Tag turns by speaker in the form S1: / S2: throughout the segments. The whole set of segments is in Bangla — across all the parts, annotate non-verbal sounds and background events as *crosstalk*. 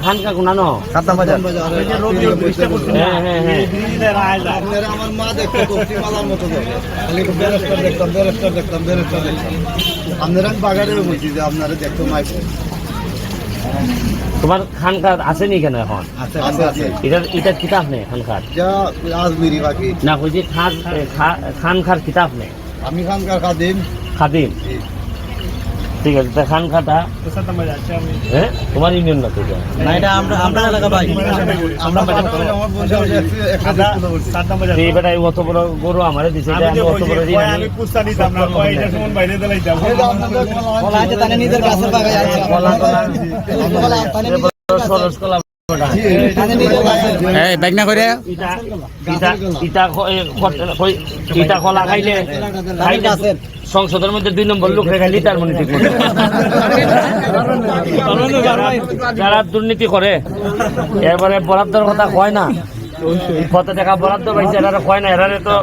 S1: খানকা গুনানো
S2: খাতাম বাজার?
S1: হ্যাঁ হ্যাঁ হ্যাঁ।
S2: আমার মা দেখতো কফি মতো খালি একটু ব্যারিস্টার দেখতাম ব্যারিস্টার দেখতাম ব্যারিস্টার দেখতাম আপনারা আমি বাগানে বলছি যে আপনারা দেখতো মাইক
S1: তোমার খানকার আসেনি কেন এখন
S2: আছে আছে আছে
S1: এটা এটা কিতাব নেই খানকার না খান খা- খানকার কিতাব নেই।
S2: আমি খান খানকার খাদিম?
S1: খাদিম ঠিক আছে তা খানখাটা হ্যাঁ? তোমার ইউনিয়ন না তো এটা?
S2: না এটা আমরা আমরা এলাকা ভাই। আমরা আমার বলছে যে একটা দেখতে বলছি
S1: তো এই বেটায় অত বড় গরু আমারে দিছে এটা আমি অত বড় দিই আমি
S2: বলা আছে তানে নিজের গাছের বাগায় আছে
S1: কলা কলা
S2: বলা তানে নিজের
S1: সরস কলা খাইলে খাইলে সংসদের মধ্যে দুই নম্বর লোক রেখে লিটার মনে যারা দুর্নীতি করে এরপরে বরাদ্দর কথা কয় না? কত টাকা বরাদ্দ পাইছে এরা কয় না এরা তো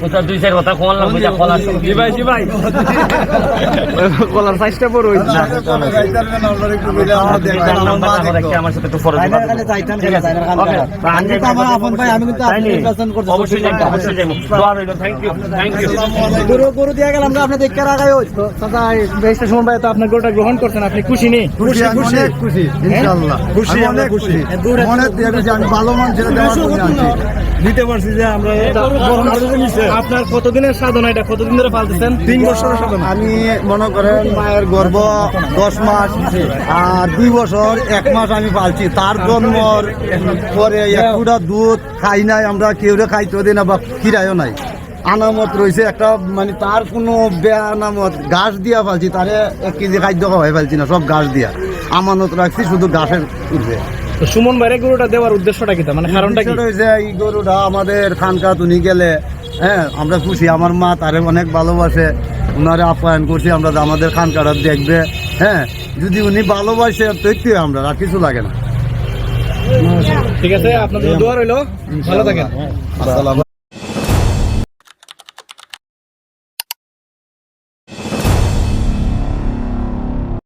S1: কোথাও দুই চার কথা কমাল না বুঝা কলা জি ভাই জি ভাই। *laughs* কলার সাইজটা বড় হইছে না আমার সাথে একটু ফরজ আছে।
S2: ভাই,
S1: অবশ্যই যাব অবশ্যই থ্যাংক ইউ থ্যাংক ইউ
S2: গরু গরু দিয়ে গেলাম আমরা আপনি দেখতে রাখাই ওই চাচা বেশটা সময় পাই তো আপনার গরুটা গ্রহণ করছেন আপনি খুশি নেই
S3: খুশি খুশি ইনশাআল্লাহ। খুশি অনেক খুশি। মনে দিয়ে ভালো মান
S2: দিতে পারছি যে আমরা আপনার কতদিনের সাধনা এটা? কতদিন ধরে পালতেছেন? তিন বছরের সাধনা।
S3: আমি মনে করেন মায়ের গর্ভ দশ মাস আর দুই বছর এক মাস আমি পালছি। তার জন্মর পরে একটা দুধ খাই নাই আমরা কেউ খাইতে দিই না বা কিরাইও নাই। আনামত রয়েছে একটা মানে তার কোনো বেয়া আনামত ঘাস দিয়া পালছি তারে এক কেজি খাদ্য খাওয়াই পালছি না সব গাছ দিয়া। আমানত রাখছি শুধু গাছের উঠবে
S2: সুমন বাইরে গরুটা দেওয়ার উদ্দেশ্যটা কি মানে কারণটা কি?
S3: যে হয়েছে এই গরুটা আমাদের খানকা তুনি গেলে হ্যাঁ আমরা খুশি। আমার মা তারে অনেক ভালোবাসে। ওনারে আপ্যায়ন করছি আমরা আমাদের আমাদের খানকাটা দেখবে হ্যাঁ। যদি উনি ভালোবাসে তৈরি একটু আমরা আর কিছু লাগে না।
S2: ঠিক আছে আপনাদের দোয়া রইল। ভালো থাকেন।
S3: আসসালাম